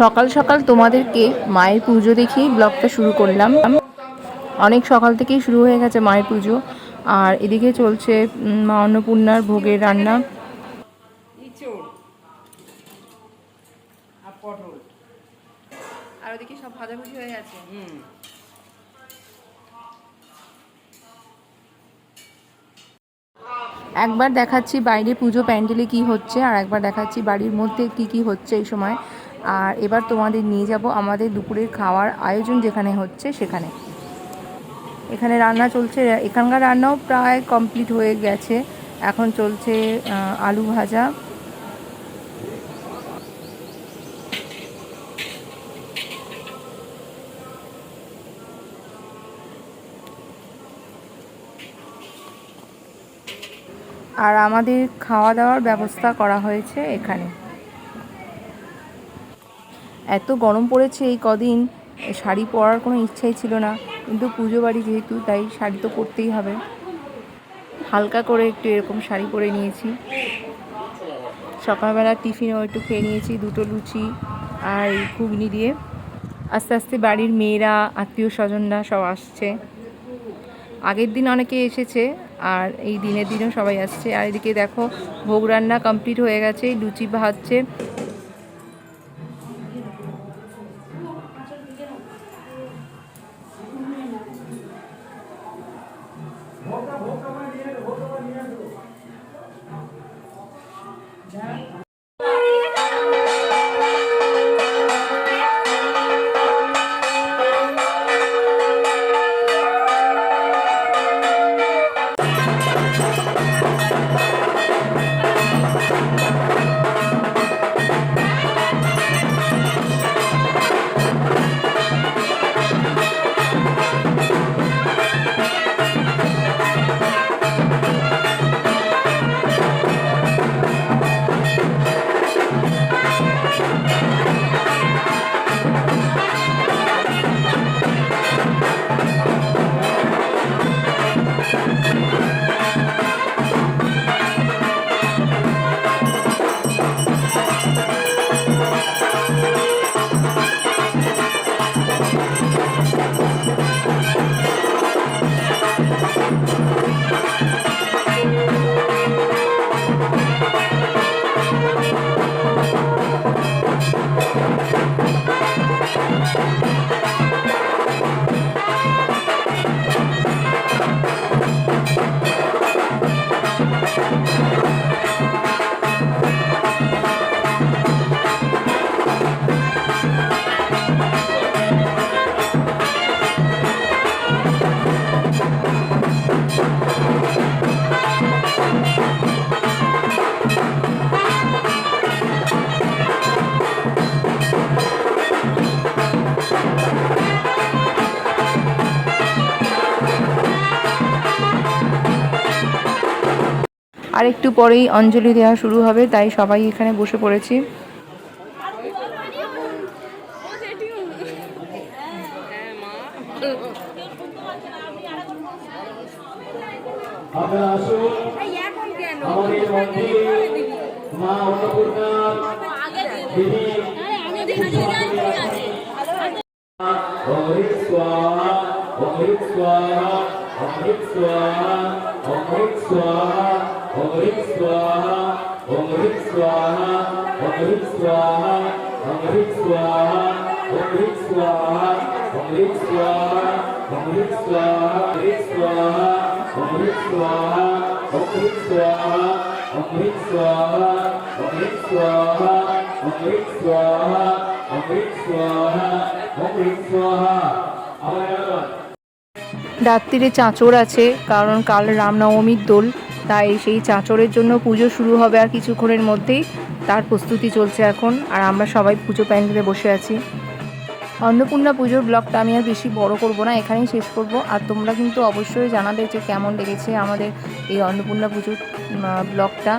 সকাল সকাল তোমাদেরকে মায়ের পুজো দেখেই ব্লগটা শুরু করলাম। অনেক সকাল থেকেই শুরু হয়ে গেছে মায়ের পুজো। আর এদিকে চলছে মা অন্নপূর্ণার ভোগের রান্না। আর আর ওদিকে সব ভাজাভুজি হয়ে গেছে। একবার দেখাচ্ছি বাইরে পুজো প্যান্ডেলে কি হচ্ছে আর একবার দেখাচ্ছি বাড়ির মধ্যে কি কি হচ্ছে এই সময়। আর এবার তোমাদের নিয়ে যাব আমাদের দুপুরের খাওয়ার আয়োজন যেখানে হচ্ছে সেখানে। এখানে রান্না চলছে, এখানকার রান্নাও প্রায় কমপ্লিট হয়ে গেছে। এখন চলছে আলু ভাজা। আর আমাদের খাওয়া দাওয়ার ব্যবস্থা করা হয়েছে এখানে। এত গরম পড়েছে এই কদিন, শাড়ি পরার কোনো ইচ্ছাই ছিল না। কিন্তু পুজো বাড়ি যেহেতু, তাই শাড়ি তো পরতেই হবে। হালকা করে একটু এরকম শাড়ি পরে নিয়েছি। সকালবেলা টিফিনও একটু খেয়ে নিয়েছি, দুটো লুচি আর ঘুগনি দিয়ে। আস্তে আস্তে বাড়ির মেয়েরা আত্মীয় স্বজনরা সব আসছে। আগের দিন অনেকে এসেছে আর এই দিনের দিনও সবাই আসছে। আর এদিকে দেখো ভোগ রান্না কমপ্লিট হয়ে গেছে লুচি ভাজছে। আর একটু পরেই অঞ্জলি দেওয়া শুরু হবে, তাই সবাই এখানে বসে পড়েছি। অমৃত স্বাহা অমৃত স্বাহা অমৃত স্বাহা রাত্রিরে চাঁচর আছে কারণ কাল রামনবমীর দোল। তাই সেই চাঁচরের জন্য পুজো শুরু হবে আর কিছুক্ষণের মধ্যেই। তার প্রস্তুতি চলছে এখন, আর আমরা সবাই পুজো প্যান্ডেলে বসে আছি। অন্নপূর্ণা পুজোর ব্লগটা আমি আর বেশি বড় করব না, এখানেই শেষ করব। আর তোমরা কিন্তু অবশ্যই জানাবে যে কেমন লেগেছে আমাদের এই অন্নপূর্ণা পুজোর ব্লগটা।